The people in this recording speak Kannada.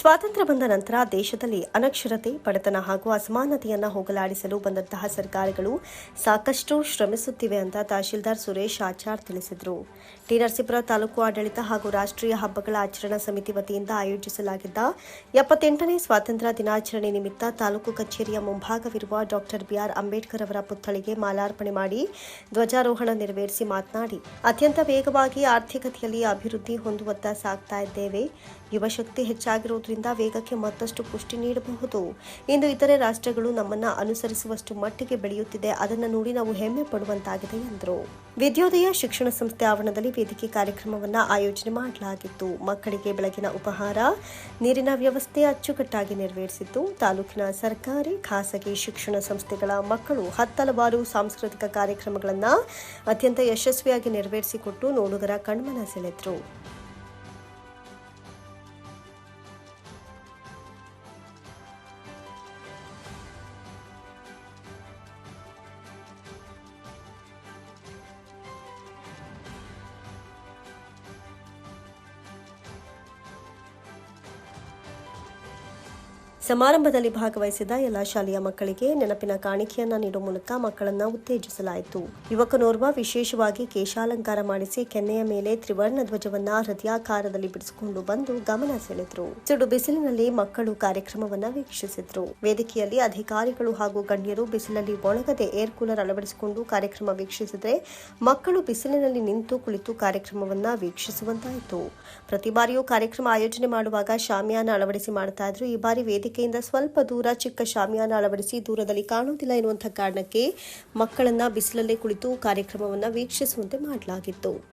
ಸ್ವಾತಂತ್ರ್ಯ ಬಂದ ನಂತರ ದೇಶದಲ್ಲಿ ಅನಕ್ಷರತೆ ಬಡತನ ಹಾಗೂ ಅಸಮಾನತೆಯನ್ನು ಹೋಗಲಾಡಿಸಲು ಬಂದಂತಹ ಸರ್ಕಾರಗಳು ಸಾಕಷ್ಟು ಶ್ರಮಿಸುತ್ತಿವೆ ಅಂತ ತಹಶೀಲ್ದಾರ್ ಸುರೇಶ್ ಆಚಾರ್ ತಿಳಿಸಿದರು. ಟಿ ನರಸೀಪುರ ತಾಲೂಕು ಆಡಳಿತ ಹಾಗೂ ರಾಷ್ಟ್ರೀಯ ಹಬ್ಬಗಳ ಆಚರಣಾ ಸಮಿತಿ ವತಿಯಿಂದ ಆಯೋಜಿಸಲಾಗಿದ್ದ ಎಪ್ಪತ್ತೆಂಟನೇ ಸ್ವಾತಂತ್ರ್ಯ ದಿನಾಚರಣೆ ನಿಮಿತ್ತ ತಾಲೂಕು ಕಚೇರಿಯ ಮುಂಭಾಗವಿರುವ ಡಾಕ್ಟರ್ ಬಿಆರ್ ಅಂಬೇಡ್ಕರ್ ಅವರ ಪುತ್ಥಳಿಗೆ ಮಾಲಾರ್ಪಣೆ ಮಾಡಿ ಧ್ವಜಾರೋಹಣ ನೆರವೇರಿಸಿ ಮಾತನಾಡಿ, ಅತ್ಯಂತ ವೇಗವಾಗಿ ಆರ್ಥಿಕತೆಯಲ್ಲಿ ಅಭಿವೃದ್ಧಿ ಹೊಂದುವತ್ತ ಸಾಗ್ತಾ ಇದ್ದೇವೆ. ಯುವಶಕ್ತಿ ಹೆಚ್ಚಾಗಿರುವುದರಿಂದ ವೇಗಕ್ಕೆ ಮತ್ತಷ್ಟು ಪುಷ್ಟಿ ನೀಡಬಹುದು. ಇಂದು ಇತರೆ ರಾಷ್ಟ್ರಗಳು ನಮ್ಮನ್ನ ಅನುಸರಿಸುವಷ್ಟು ಮಟ್ಟಿಗೆ ಬೆಳೆಯುತ್ತಿದೆ. ಅದನ್ನು ನೋಡಿ ನಾವು ಹೆಮ್ಮೆ ಪಡುವಂತಾಗಿದೆ ಎಂದರು. ವಿದ್ಯೋದಯ ಶಿಕ್ಷಣ ಸಂಸ್ಥೆ ಆವರಣದಲ್ಲಿ ವೇದಿಕೆ ಕಾರ್ಯಕ್ರಮವನ್ನ ಆಯೋಜನೆ ಮಾಡಲಾಗಿತ್ತು. ಮಕ್ಕಳಿಗೆ ಬೆಳಗಿನ ಉಪಹಾರ, ನೀರಿನ ವ್ಯವಸ್ಥೆ ಅಚ್ಚುಕಟ್ಟಾಗಿ ನೆರವೇರಿಸಿದ್ದು ತಾಲೂಕಿನ ಸರ್ಕಾರಿ, ಖಾಸಗಿ ಶಿಕ್ಷಣ ಸಂಸ್ಥೆಗಳ ಮಕ್ಕಳು ಹತ್ತಲವಾರು ಸಾಂಸ್ಕೃತಿಕ ಕಾರ್ಯಕ್ರಮಗಳನ್ನು ಅತ್ಯಂತ ಯಶಸ್ವಿಯಾಗಿ ನೆರವೇರಿಸಿಕೊಟ್ಟು ನೋಡುಗರ ಕಣ್ಮನ ಸೆಳೆದರು. ಸಮಾರಂಭದಲ್ಲಿ ಭಾಗವಹಿಸಿದ ಎಲ್ಲ ಶಾಲೆಯ ಮಕ್ಕಳಿಗೆ ನೆನಪಿನ ಕಾಣಿಕೆಯನ್ನ ನೀಡುವ ಮೂಲಕ ಮಕ್ಕಳನ್ನ ಉತ್ತೇಜಿಸಲಾಯಿತು. ಯುವಕನೋರ್ವ ವಿಶೇಷವಾಗಿ ಕೇಶಾಲಂಕಾರ ಮಾಡಿಸಿ ಕೆನ್ನೆಯ ಮೇಲೆ ತ್ರಿವರ್ಣ ಧ್ವಜವನ್ನ ಹೃದಯಾಕಾರದಲ್ಲಿ ಬಿಡಿಸಿಕೊಂಡು ಬಂದು ಗಮನ ಸೆಳೆದ್ರು. ಸಿಡು ಬಿಸಿಲಿನಲ್ಲಿ ಮಕ್ಕಳು ಕಾರ್ಯಕ್ರಮವನ್ನ ವೀಕ್ಷಿಸಿದ್ರು. ವೇದಿಕೆಯಲ್ಲಿ ಅಧಿಕಾರಿಗಳು ಹಾಗೂ ಗಣ್ಯರು ಬಿಸಿಲಲ್ಲಿ ಒಣಗದೆ ಏರ್ ಕೂಲರ್ ಅಳವಡಿಸಿಕೊಂಡು ಕಾರ್ಯಕ್ರಮ ವೀಕ್ಷಿಸಿದ್ರೆ ಮಕ್ಕಳು ಬಿಸಿಲಿನಲ್ಲಿ ನಿಂತು ಕುಳಿತು ಕಾರ್ಯಕ್ರಮವನ್ನ ವೀಕ್ಷಿಸುವಂತಾಯಿತು. ಪ್ರತಿ ಬಾರಿಯೂ ಕಾರ್ಯಕ್ರಮ ಆಯೋಜನೆ ಮಾಡುವಾಗ ಶಾಮಿಯಾನ ಅಳವಡಿಸಿ ಮಾಡುತ್ತಾ ಇದ್ರು. ಈ ಬಾರಿ ವೇದಿಕೆಯಿಂದ ಸ್ವಲ್ಪ ದೂರ ಚಿಕ್ಕ ಶಾಮಿಯಾನ ಅಳವಡಿಸಿ ದೂರದಲ್ಲಿ ಕಾಣುವುದಿಲ್ಲ ಎನ್ನುವಂಥ ಕಾರಣಕ್ಕೆ ಮಕ್ಕಳನ್ನ ಬಿಸಿಲಲ್ಲೇ ಕುಳಿತು ಕಾರ್ಯಕ್ರಮವನ್ನು ವೀಕ್ಷಿಸುವಂತೆ ಮಾಡಲಾಗಿತ್ತು.